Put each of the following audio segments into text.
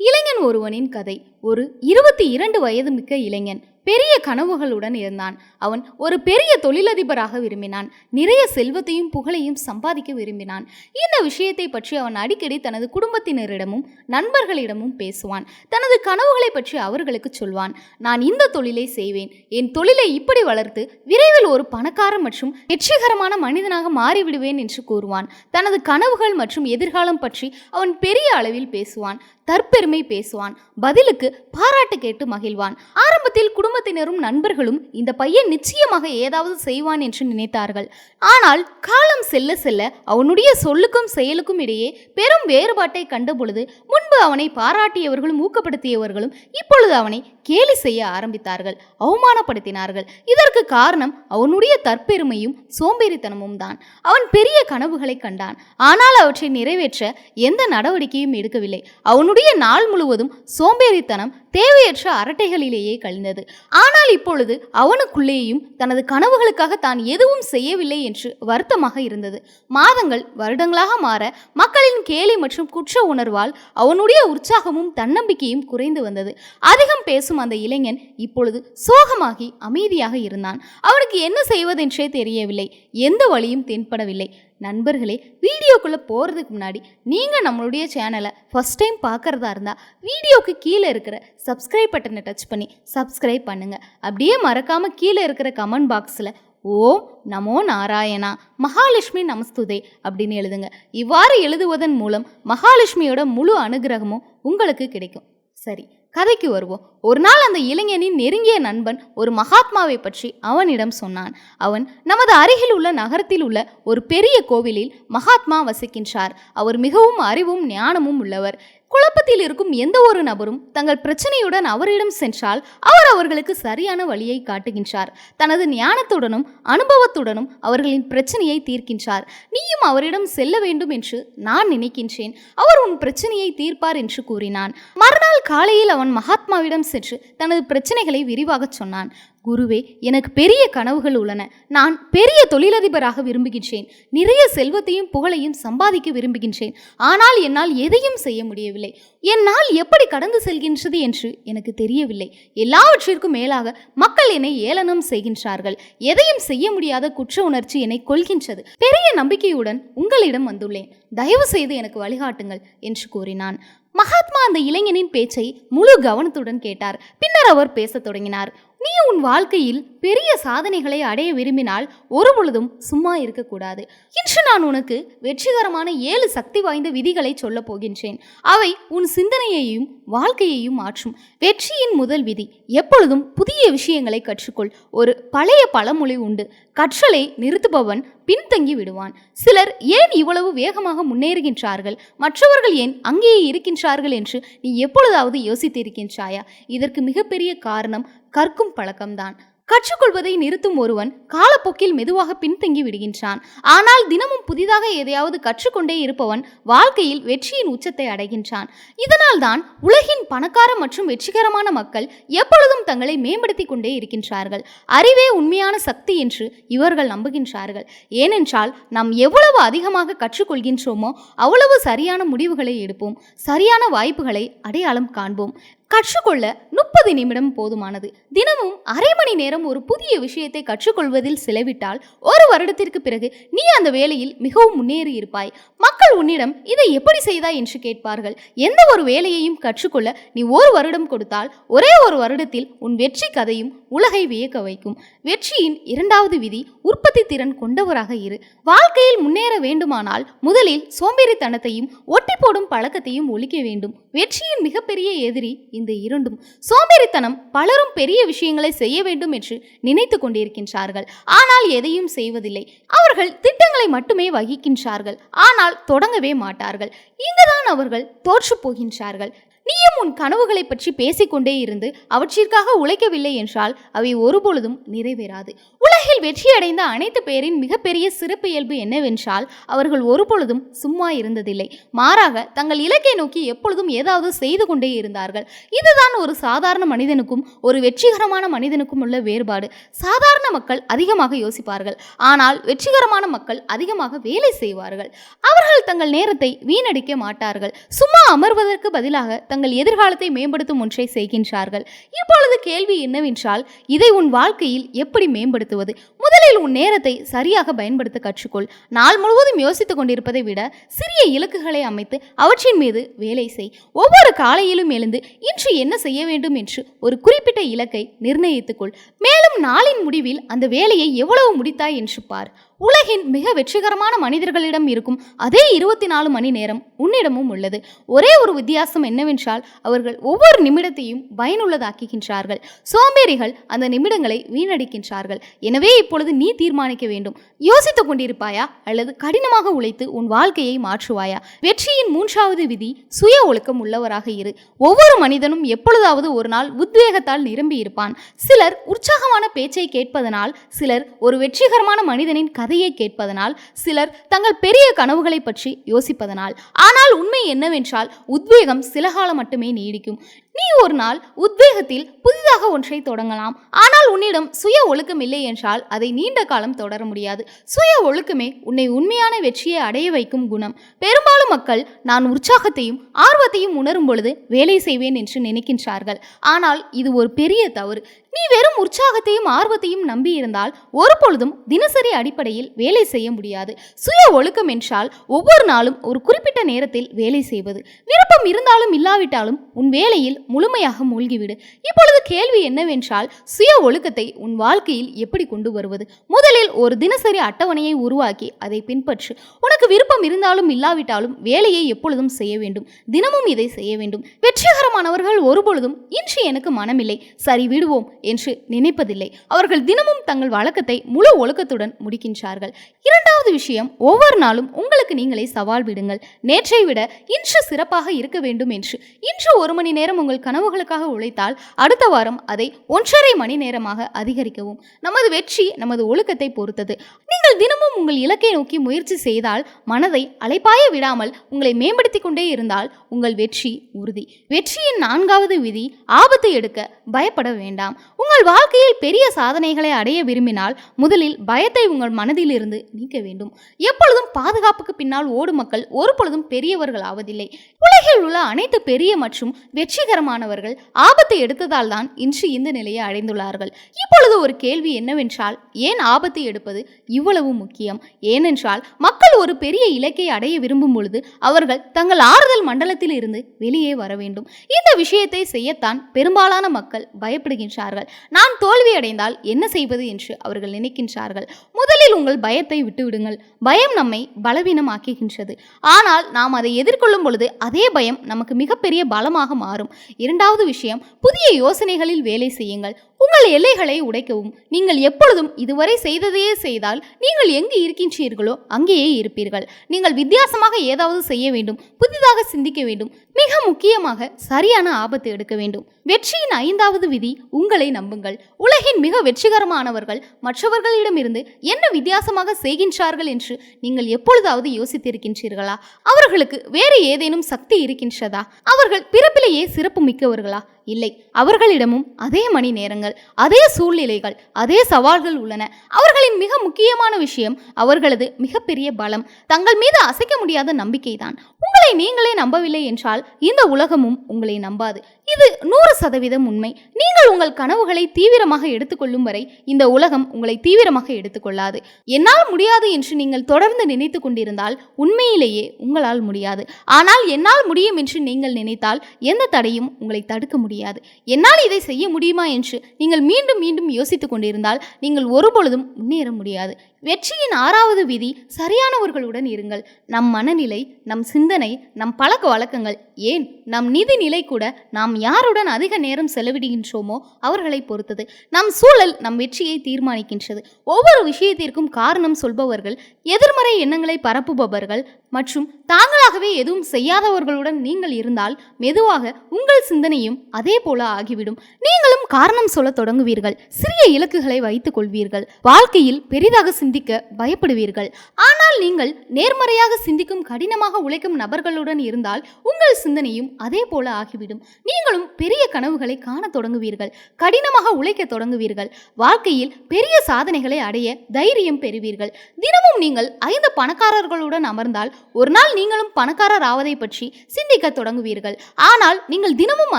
இளைஞன் ஒருவனின் கதை. ஒரு இருபத்தி இரண்டு வயது மிக்க இளைஞன். பெரிய கனவுகளுடன் இருந்தான். அவன் ஒரு பெரிய தொழிலதிபராக விரும்பினான். நிறைய செல்வத்தையும் புகழையும் சம்பாதிக்க விரும்பினான். இந்த விஷயத்தை பற்றி அவன் அடிக்கடி தனது குடும்பத்தினரிடமும் நண்பர்களிடமும் பேசுவான். தனது கனவுகளை பற்றி அவர்களுக்கு சொல்வான். நான் இந்த தொழிலை செய்வேன். என் தொழிலை இப்படி வளர்த்து விரைவில் ஒரு பணக்கார மற்றும் வெற்றிகரமான மனிதனாக மாறிவிடுவேன் என்று கூறுவான். தனது கனவுகள் மற்றும் எதிர்காலம் பற்றி அவன் பெரிய அளவில் பேசுவான். தற்பெருமை பேசுவான். பதிலுக்கு பாராட்டு கேட்டு மகிழ்வான். ஆரம்பத்தில் குடும்ப குடும்பத்தினரும் நண்பர்களும் இந்த பையன் நிச்சயமாக ஏதாவது செய்வான் என்று நினைத்தார்கள். ஆனால் காலம் செல்ல செல்ல அவனுடைய சொல்லுக்கும் செயலுக்கும் இடையே பெரும் வேறுபாட்டை கண்டபொழுது முன்பு அவனை பாராட்டியவர்களும் ஊக்கப்படுத்தியவர்களும் இப்பொழுது அவனை கேலி செய்ய ஆரம்பித்தார்கள். அவமானப்படுத்தினார்கள். இதற்கு காரணம் அவனுடைய தற்பெருமையும் சோம்பேறித்தனமும் தான். அவன் பெரிய கனவுகளை கண்டான். ஆனால் அவற்றை நிறைவேற்ற எந்த நடவடிக்கையும் எடுக்கவில்லை. அவனுடைய நாள் முழுவதும் சோம்பேறித்தனம் தேவையற்ற அரட்டைகளிலேயே கழிந்தது. ஆனால் இப்பொழுது அவனுக்குள்ளேயும் தனது கனவுகளுக்காக தான் எதுவும் செய்யவில்லை என்று வருத்தமாக இருந்தது. மாதங்கள் வருடங்களாக மாற மக்கள் மக்களின் கேலி மற்றும் குற்ற உணர்வால் அவனுடைய உற்சாகமும் தன்னம்பிக்கையும் குறைந்து வந்தது. அதிகம் பேசும் அந்த இளைஞன் இப்பொழுது சோகமாகி அமைதியாக இருந்தான். அவனுக்கு என்ன செய்வதென்றே தெரியவில்லை. எந்த வழியும் தென்படவில்லை. நண்பர்களே வீடியோக்குள்ளே போகிறதுக்கு முன்னாடி நீங்கள் நம்மளுடைய சேனலை ஃபஸ்ட் டைம் பார்க்குறதா இருந்தால் வீடியோக்கு கீழே இருக்கிற சப்ஸ்கிரைப் பட்டனை டச் பண்ணி சப்ஸ்கிரைப் பண்ணுங்கள் அப்படியே மறக்காமல் கீழே இருக்கிற கமெண்ட் பாக்ஸில் ஓம் நமோ நாராயணா மகாலட்சுமி நமஸ்துதே அப்படின்னு எழுதுங்க. இவ்வாறு எழுதுவதன் மூலம் மகாலட்சுமியோட முழு அனுகிரகமும் உங்களுக்கு கிடைக்கும். சரி கதைக்கு வருவோம். ஒரு நாள் அந்த இளைஞனின் நெருங்கிய நண்பன் ஒரு மகாத்மாவை பற்றி அவனிடம் சொன்னான். அவன் நமது அருகில் உள்ள நகரத்தில் உள்ள ஒரு பெரிய கோவிலில் மகாத்மா வசிக்கின்றார். அவர் மிகவும் அறிவும் ஞானமும் உள்ளவர். குழப்பத்தில் இருக்கும் எந்த ஒரு நபரும் தங்கள் பிரச்சனையுடன் அவரிடம் சென்றால் அவர் அவர்களுக்கு சரியான வழியை காட்டுகின்றார். தனது ஞானத்துடனும் அனுபவத்துடனும் அவர்களின் பிரச்சனையை தீர்க்கின்றார். நீயும் அவரிடம் செல்ல வேண்டும் என்று நான் நினைக்கின்றேன். அவர் உன் பிரச்சனையை தீர்ப்பார் என்று கூறினான். மறுநாள் காலையில் அவன் மகாத்மாவிடம் சென்று தனது பிரச்சனைகளை விரிவாகச் சொன்னான். குருவே எனக்கு பெரிய கனவுகள் உள்ளன. நான் பெரிய தொழிலதிபராக விரும்புகின்றேன். நிறைய செல்வத்தையும் புகழையும் சம்பாதிக்க விரும்புகின்றேன். ஆனால் என்னால் எதையும் செய்ய முடியவில்லை. என்னால் எப்படி கடந்து செல்கின்றது என்று எனக்கு தெரியவில்லை. எல்லாவற்றிற்கும் மேலாக மக்கள் என்னை ஏளனம் செய்கின்றார்கள். எதையும் செய்ய முடியாத குற்ற உணர்ச்சி என்னை கொள்கின்றது பெரிய நம்பிக்கையுடன் உங்களிடம் வந்துள்ளேன். தயவு செய்து எனக்கு வழிகாட்டுங்கள் என்று கூறினான். மகாத்மா அந்த இளைஞனின் பேச்சை முழு கவனத்துடன் கேட்டார். பின்னர் அவர் பேசத் தொடங்கினார். நீ உன் வாழ்க்கையில் பெரிய சாதனைகளை அடைய விரும்பினால் ஒரு பொழுதும் சும்மா இருக்கக்கூடாது. இன்று நான் உனக்கு வெற்றிகரமான ஏழு சக்தி வாய்ந்த விதிகளை சொல்லப் போகின்றேன். அவை உன் சிந்தனையையும் வாழ்க்கையையும் மாற்றும். வெற்றியின் முதல் விதி எப்பொழுதும் புதிய விஷயங்களை கற்றுக்கொள். ஒரு பழைய பழமொழி உண்டு கற்றலை நிறுத்துபவன் பின்தங்கி விடுவான். சிலர் ஏன் இவ்வளவு வேகமாக முன்னேறுகின்றார்கள்? மற்றவர்கள் ஏன் அங்கேயே இருக்கின்றார்கள் என்று நீ எப்பொழுதாவது யோசித்திருக்கின்றாயா? இதற்கு மிகப்பெரிய காரணம் கற்கும் பழக்கம்தான். கற்றுக்கொள்வதை நிறுத்தும் ஒருவன் காலப்போக்கில் மெதுவாக பின்தங்கி விடுகின்றான். ஆனால் தினமும் புதிதாக எதையாவது கற்றுக்கொண்டே இருப்பவன் வாழ்க்கையில் வெற்றியின் உச்சத்தை அடைகின்றான். இதனால்தான் உலகின் பணக்கார மற்றும் வெற்றிகரமான மக்கள் எப்பொழுதும் தங்களை மேம்படுத்தி கொண்டே இருக்கின்றார்கள். அறிவே உண்மையான சக்தி என்று இவர்கள் நம்புகின்றார்கள். ஏனென்றால் நாம் எவ்வளவு அதிகமாக கற்றுக்கொள்கின்றோமோ அவ்வளவு சரியான முடிவுகளை எடுப்போம். சரியான வாய்ப்புகளை அடையாளம் காண்போம். கற்றுக்கொள்ள முப்பது நிமிடம் போதுமானது. தினமும் அரை மணி நேரம் ஒரு புதிய விஷயத்தை கற்றுக்கொள்வதில் செலவிட்டால் ஒரு வருடத்திற்கு பிறகு நீ அந்த வேலையில் மிகவும் முன்னேறி இருப்பாய். மக்கள் உன்னிடம் இதை எப்படி செய்தாய் என்று கேட்பார்கள். எந்த ஒரு வேலையையும் கற்றுக்கொள்ள நீ ஒரு வருடம் கொடுத்தால் ஒரே ஒரு வருடத்தில் உன் வெற்றி கதையும் உலகை வியக்க வைக்கும். வெற்றியின் இரண்டாவது விதி உற்பத்தி திறன் கொண்டவராக இரு. வாழ்க்கையில் முன்னேற வேண்டுமானால் முதலில் சோம்பேறித்தனத்தையும் ஒட்டி போடும் பழக்கத்தையும் ஒழிக்க வேண்டும். வெற்றியின் மிகப்பெரிய எதிரி இந்த இரண்டும் சோம்பேறித்தனம் பலரும் பெரிய விஷயங்களை செய்ய வேண்டும் என்று நினைத்து கொண்டிருக்கின்றார்கள். ஆனால் எதையும் செய்வதில்லை. அவர்கள் திட்டங்களை மட்டுமே வகிக்கின்றார்கள். ஆனால் தொடங்கவே மாட்டார்கள். இங்குதான் அவர்கள் தோற்று போகின்றார்கள். நீயும் உன் கனவுகளை பற்றி பேசிக்கொண்டே இருந்து அவற்றிற்காக உழைக்கவில்லை என்றால் அவை ஒருபொழுதும் நிறைவேறாது. உலகில் வெற்றியடைந்த அனைத்து பேரின் மிகப்பெரிய சிறப்பு இயல்பு என்னவென்றால் அவர்கள் ஒருபொழுதும் சும்மா இருந்ததில்லை. மாறாக தங்கள் இலக்கை நோக்கி எப்பொழுதும் ஏதாவது செய்து கொண்டே இருந்தார்கள். இதுதான் ஒரு சாதாரண மனிதனுக்கும் ஒரு வெற்றிகரமான மனிதனுக்கும் உள்ள வேறுபாடு. சாதாரண மக்கள் அதிகமாக யோசிப்பார்கள். ஆனால் வெற்றிகரமான மக்கள் அதிகமாக வேலை செய்வார்கள். அவர்கள் தங்கள் நேரத்தை வீணடிக்க மாட்டார்கள். சும்மா அமர்வதற்கு பதிலாக தங்கள் எதிர்காலத்தை மேம்படுத்தும் ஒன்றை செய்கின்றார்கள். இப்பொழுது கேள்வி என்னவென்றால் இதை உன் வாழ்க்கையில் எப்படி மேம்படுத்துவது? முதலில் உன் நேரத்தை சரியாக பயன்படுத்த கற்றுக்கொள். நாள் முழுவதும் யோசித்துக் கொண்டிருப்பதை விட சிறிய இலக்குகளை அமைத்து அவற்றின் மீது வேலை செய். ஒவ்வொரு காலையிலும் எழுந்து இன்று என்ன செய்ய வேண்டும் என்று ஒரு குறிப்பிட்ட இலக்கை நிர்ணயித்துக்கொள் மேலும் நாளின் முடிவில் அந்த வேலையை எவ்வளவு முடித்தாய் என்று பார். உலகின் மிக வெற்றிகரமான மனிதர்களிடம் இருக்கும் அதே இருபத்தி நாலு மணி நேரம் உன்னிடமும் உள்ளது. ஒரே ஒரு வித்தியாசம் என்னவென்றால் அவர்கள் ஒவ்வொரு நிமிடத்தையும் பயனுள்ளதாக்குகின்றார்கள். சோம்பேறிகள் அந்த நிமிடங்களை வீணடிக்கின்றார்கள். எனவே இப்பொழுது நீ தீர்மானிக்க வேண்டும். யோசித்துக் கொண்டிருப்பாயா? அல்லது கடினமாக உழைத்து உன் வாழ்க்கையை மாற்றுவாயா? வெற்றியின் மூன்றாவது விதி சுய ஒழுக்கம் உள்ளவராக இரு. ஒவ்வொரு மனிதனும் எப்பொழுதாவது ஒரு நாள் உத்வேகத்தால் நிரம்பி இருப்பான். சிலர் உற்சாகமான பேச்சை கேட்பதனால் சிலர் ஒரு வெற்றிகரமான மனிதனின் கதையை கேட்பதனால் சிலர் தங்கள் பெரிய கனவுகளை பற்றி யோசிப்பதனால். ஆனால் உண்மை என்னவென்றால் உத்வேகம் சில காலம் மட்டுமே நீடிக்கும். நீ ஒரு நாள் உத்வேகத்தில் புதிதாக ஒன்றை தொடங்கலாம். ஆனால் உன்னிடம் சுய ஒழுக்கம் இல்லை என்றால் அதை நீண்ட காலம் தொடர முடியாது. சுய ஒழுக்கமே உன்னை உண்மையான வெற்றியை அடைய வைக்கும் குணம். பெரும்பாலும் மக்கள் நான் உற்சாகத்தையும் ஆர்வத்தையும் உணரும் பொழுது வேலை செய்வேன் என்று நினைக்கின்றார்கள். ஆனால் இது ஒரு பெரிய தவறு. நீ வெறும் உற்சாகத்தையும் ஆர்வத்தையும் நம்பியிருந்தால் ஒரு பொழுதும் தினசரி அடிப்படையில் வேலை செய்ய முடியாது. சுய ஒழுக்கம் என்றால் ஒவ்வொரு நாளும் ஒரு குறிப்பிட்ட நேரத்தில் வேலை செய்வது. விருப்பம் இருந்தாலும் இல்லாவிட்டாலும் உன் வேலையில் முழுமையாக மூழ்கிவிடு. இப்பொழுது கேள்வி என்னவென்றால் சுய ஒழுக்கத்தை உன் வாழ்க்கையில் எப்படி கொண்டு வருவது? முதலில் ஒரு தினசரி அட்டவணையை உருவாக்கி அதை பின்பற்று. உனக்கு விருப்பம் இருந்தாலும் இல்லாவிட்டாலும் வேலையை எப்பொழுதும் செய்ய வேண்டும். தினமும் இதை செய்ய வேண்டும். வெற்றிகரமானவர்கள் ஒருபொழுதும் இன்று எனக்கு மனமில்லை. சரி விடுவோம். என்று நினைப்பதில்லை. அவர்கள் தினமும் தங்கள் வழக்கத்தை முழு ஒழுக்கத்துடன் முடிக்கின்றார்கள். இரண்டாவது விஷயம் ஒவ்வொரு நாளும் உங்களுக்கு நீங்களே சவால் விடுங்கள். நேற்றை விட இன்று சிறப்பாக இருக்க வேண்டும் என்று. இன்று ஒரு மணி நேரம் உங்கள் கனவுகளுக்காக உழைத்தால் அடுத்த வாரம் அதை ஒன்றரை மணி நேரமாக அதிகரிக்கவும். நமது வெற்றி நமது ஒழுக்கத்தை பொறுத்தது. நீங்கள் தினமும் உங்கள் இலக்கை நோக்கி முயற்சி செய்தால் மனதை அலைப்பாய விடாமல் உங்களை மேம்படுத்திக் கொண்டே இருந்தால் உங்கள் வெற்றி உறுதி. வெற்றியின் நான்காவது விதி ஆபத்து எடுக்க பயப்பட வேண்டாம். உங்கள் வாழ்க்கையில் பெரிய சாதனைகளை அடைய விரும்பினால் முதலில் பயத்தை உங்கள் மனதிலிருந்து நீக்க வேண்டும். எப்பொழுதும் பாதுகாப்புக்கு பின்னால் ஓடும் மக்கள் ஒரு பொழுதும் பெரியவர்கள் ஆவதில்லை. உலகில் உள்ள அனைத்து பெரிய மற்றும் வெற்றிகரமானவர்கள் ஆபத்தை எடுத்ததால் தான் இன்று இந்த நிலையை அடைந்துள்ளார்கள். இப்பொழுது ஒரு கேள்வி என்னவென்றால் ஏன் ஆபத்தை எடுப்பது இவ்வளவு முக்கியம்? ஏனென்றால் மக்கள் ஒரு பெரிய இலக்கை அடைய விரும்பும் பொழுது அவர்கள் தங்கள் ஆறுதல் மண்டலத்தில் இருந்து வெளியே வர வேண்டும். இந்த விஷயத்தை செய்யத்தான் பெரும்பாலான மக்கள் பயப்படுகின்றார்கள். நான் தோல்வியடைந்தால் என்ன செய்வது என்று அவர்கள் நினைக்கின்றார்கள். முதலில் உங்கள் பயத்தை விட்டுவிடுங்கள் பயம் நம்மை பலவீனமாக்குகின்றது. ஆனால் நாம் அதை எதிர்கொள்ளும் பொழுது அதே பயம் நமக்கு மிகப்பெரிய பலமாக மாறும். இரண்டாவது விஷயம் புதிய யோசனைகளில் வேலை செய்யுங்கள். உங்கள் எல்லைகளை உடைக்கவும். நீங்கள் எப்பொழுதும் இதுவரை செய்ததையே செய்தால் நீங்கள் எங்கு இருக்கின்றீர்களோ அங்கேயே இருப்பீர்கள். நீங்கள் வித்தியாசமாக ஏதாவது செய்ய வேண்டும் புதிதாக சிந்திக்க வேண்டும் மிக முக்கியமாக சரியான ஆபத்து எடுக்க வேண்டும். வெற்றியின் ஐந்தாவது விதி உங்களை நம்புங்கள். உலகின் மிக வெற்றிகரமானவர்கள் மற்றவர்களிடமிருந்து என்ன வித்தியாசமாக செய்கின்றார்கள் என்று நீங்கள் எப்பொழுதாவது யோசித்திருக்கின்றீர்களா? அவர்களுக்கு வேறு ஏதேனும் சக்தி இருக்கின்றதா? அவர்கள் பிறப்பிலேயே சிறப்பு மிக்கவர்களா இல்லை. அவர்களிடமும் அதே மணி நேரங்கள் அதே சூழ்நிலைகள் அதே சவால்கள் உள்ளன. அவர்களின் மிக முக்கியமான விஷயம் அவர்களது மிகப்பெரிய பலம். தங்கள் மீது அசைக்க முடியாத நம்பிக்கைதான். உங்களை நீங்களே நம்பவில்லை என்றால் இந்த உலகமும் உங்களை நம்பாது. இது நூறு சதவீதம் உண்மை. நீங்கள் உங்கள் கனவுகளை தீவிரமாக எடுத்துக்கொள்ளும் வரை இந்த உலகம் உங்களை தீவிரமாக எடுத்துக்கொள்ளாது என்னால் முடியாது என்று நீங்கள் தொடர்ந்து நினைத்து கொண்டிருந்தால் உண்மையிலேயே உங்களால் முடியாது. ஆனால் என்னால் முடியும் என்று நீங்கள் நினைத்தால் எந்த தடையும் உங்களை தடுக்க முடியாது. என்னால் இதை செய்ய முடியுமா என்று நீங்கள் மீண்டும் மீண்டும் யோசித்துக் கொண்டிருந்தால் நீங்கள் ஒருபொழுதும் முன்னேற முடியாது. வெற்றியின் ஆறாவது விதி சரியானவர்களுடன் இருங்கள். நம் மனநிலை நம் சிந்தனை நம் பழக்க வழக்கங்கள் ஏன் நம் நிதி நிலை கூட நாம் யாருடன் அதிக நேரம் செலவிடுகின்றோமோ அவர்களை பொறுத்தது. நம் சூழல் நம் வெற்றியை தீர்மானிக்கின்றது. ஒவ்வொரு விஷயத்திற்கும் காரணம் சொல்பவர்கள் எதிர்மறை எண்ணங்களை பரப்புபவர்கள் மற்றும் தாங்களாகவே எதுவும் செய்யாதவர்களுடன் நீங்கள் இருந்தால் மெதுவாக உங்கள் சிந்தனையும் அதே போல ஆகிவிடும். நீங்களும் காரணம் சொல்ல தொடங்குவீர்கள். சிறிய இலக்குகளை வைத்துக் கொள்வீர்கள். வாழ்க்கையில் பெரிதாக சிந்திக்க பயப்படுவீர்கள். ஆனால் நீங்கள் நேர்மறையாக சிந்திக்கும் கடினமாக உழைக்கும் நபர்களுடன் இருந்தால் உங்கள் சிந்தனையும் அதே போல ஆகிவிடும். நீங்களும் பெரிய கனவுகளை காண தொடங்குவீர்கள். கடினமாக உழைக்க தொடங்குவீர்கள். வாழ்க்கையில் பெரிய சாதனைகளை அடைய தைரியம் பெறுவீர்கள். தினமும் நீங்கள் ஐந்து பணக்காரர்களுடன் அமர்ந்தால் ஒரு நாள் நீங்களும் பணக்காரர் ஆவதை பற்றி சிந்திக்க தொடங்குவீர்கள். ஆனால் நீங்கள் தினமும்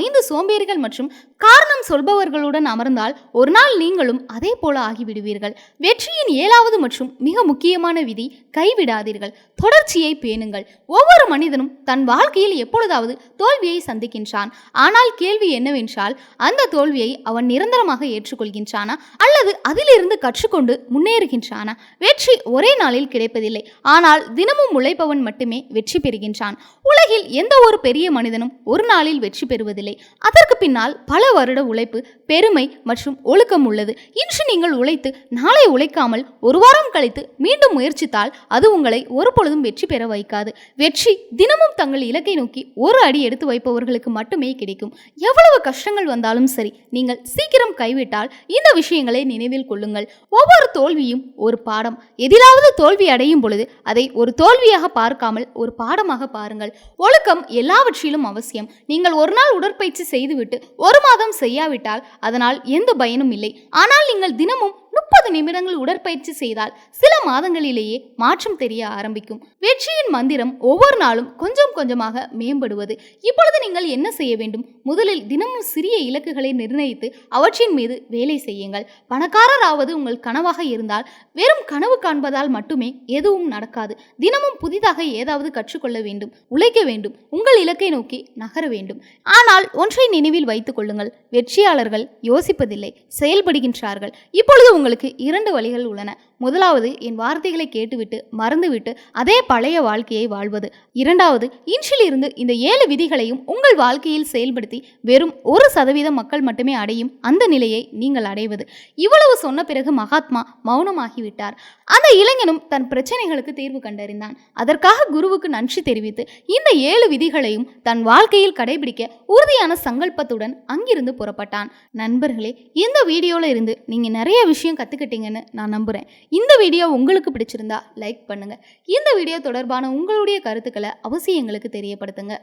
ஐந்து சோம்பேறிகள் மற்றும் காரணம் சொல்பவர்களுடன் அமர்ந்தால் ஒரு நாள் நீங்களும் அதே போல ஆகிவிடுவீர்கள். வெற்றியின் ஏழாவது மற்றும் மிக முக்கியமான விதி கைவிடாதீர்கள். தொடர்ச்சியை பேணுங்கள். ஒவ்வொரு மனிதனும் தன் வாழ்க்கையில் எப்பொழுதாவது தோல்வியை சந்திக்கின்றான். ஆனால் கேள்வி என்னவென்றால் அந்த தோல்வியை அவன் நிரந்தரமாக ஏற்றுக்கொள்கின்றானா? அல்லது அதிலிருந்து கற்றுக்கொண்டு முன்னேறுகின்றானா? வெற்றி ஒரே நாளில் கிடைப்பதில்லை. ஆனால் தினமும் உழைப்பவன் மட்டுமே வெற்றி பெறுகின்றான். உலகில் எந்த ஒரு பெரிய மனிதனும் ஒரு நாளில் வெற்றி பெறுவதில்லை. அதற்கு பின்னால் பல வருட உழைப்பு பெருமை மற்றும் ஒழுக்கம் உள்ளது. இன்று நீங்கள் உழைத்து நாளை உழைக்காமல் ஒரு வாரம் கழித்து மீண்டும் முயற்சித்தால் அது உங்களை ஒருபொழுதும் வெற்றி பெற வைக்காது. வெற்றி தினமும் தங்கள் இலக்கை நோக்கி ஒரு அடி எடுத்து வைப்பவர்களுக்கு மட்டுமே கிடைக்கும். எவ்வளவு கஷ்டங்கள் வந்தாலும் சரி நீங்கள் சீக்கிரம் கைவிட்டால் இந்த விஷயங்களை நினைவில் கொள்ளுங்கள். ஒவ்வொரு தோல்வியும் ஒரு பாடம். எதிலாவது தோல்வி அடையும் பொழுது அதை ஒரு தோல்வியாக பார்க்காமல் ஒரு பாடமாக பாருங்கள். ஒழுக்கம் எல்லாவற்றிலும் அவசியம். நீங்கள் ஒரு நாள் உடற்பயிற்சி செய்துவிட்டு ஒரு மாதம் செய்யாவிட்டால் அதனால் எந்த பயனும் இல்லை. ஆனால் நீங்கள் தினமும் முப்பது நிமிடங்கள் உடற்பயிற்சி செய்தால் சில மாதங்களிலேயே மாற்றம் தெரிய ஆரம்பிக்கும். வெற்றியின் மந்திரம் ஒவ்வொரு நாளும் கொஞ்சம் கொஞ்சமாக மேம்படுவது. இப்பொழுது நீங்கள் என்ன செய்ய வேண்டும்? முதலில் தினமும் சிறிய இலக்குகளை நிர்ணயித்து அவற்றின் மீது வேலை செய்யுங்கள். பணக்காரராவது உங்கள் கனவாக இருந்தால் வெறும் கனவு காண்பதால் மட்டுமே எதுவும் நடக்காது. தினமும் புதிதாக ஏதாவது கற்றுக்கொள்ள வேண்டும் உழைக்க வேண்டும் உங்கள் இலக்கை நோக்கி நகர வேண்டும். ஆனால் ஒன்றை நினைவில் வைத்துக் கொள்ளுங்கள். வெற்றியாளர்கள் யோசிப்பதில்லை செயல்படுகின்றார்கள். இப்பொழுது உங்களுக்கு இரண்டு வழிகள் உள்ளன. முதலாவது என் வார்த்தைகளை கேட்டுவிட்டு மறந்துவிட்டு அதே பழைய வாழ்க்கையை வாழ்வது. இரண்டாவது இன்றிலிருந்து இந்த ஏழு விதிகளையும் உங்கள் வாழ்க்கையில் செயல்படுத்தி வெறும் ஒரு சதவீதம் மக்கள் மட்டுமே அடையும் அந்த நிலையை நீங்கள் அடைவது. இவ்வளவு சொன்ன பிறகு மகாத்மா மௌனமாகிவிட்டார். அந்த இளைஞனும் தன் பிரச்சனைகளுக்கு தீர்வு கண்டறிந்தான். அதற்காக குருவுக்கு நன்றி தெரிவித்து இந்த ஏழு விதிகளையும் தன் வாழ்க்கையில் கடைபிடிக்க உறுதியான சங்கல்பத்துடன் அங்கிருந்து புறப்பட்டான். நண்பர்களே இந்த வீடியோல இருந்து நீங்க நிறைய விஷயம் கத்துக்கிட்டீங்கன்னு நான் நம்புறேன். இந்த வீடியோ உங்களுக்கு பிடிச்சிருந்தா லைக் பண்ணுங்கள் இந்த வீடியோ தொடர்பான உங்களுடைய கருத்துக்களை அவசியம் எங்களுக்கு தெரியப்படுத்துங்க.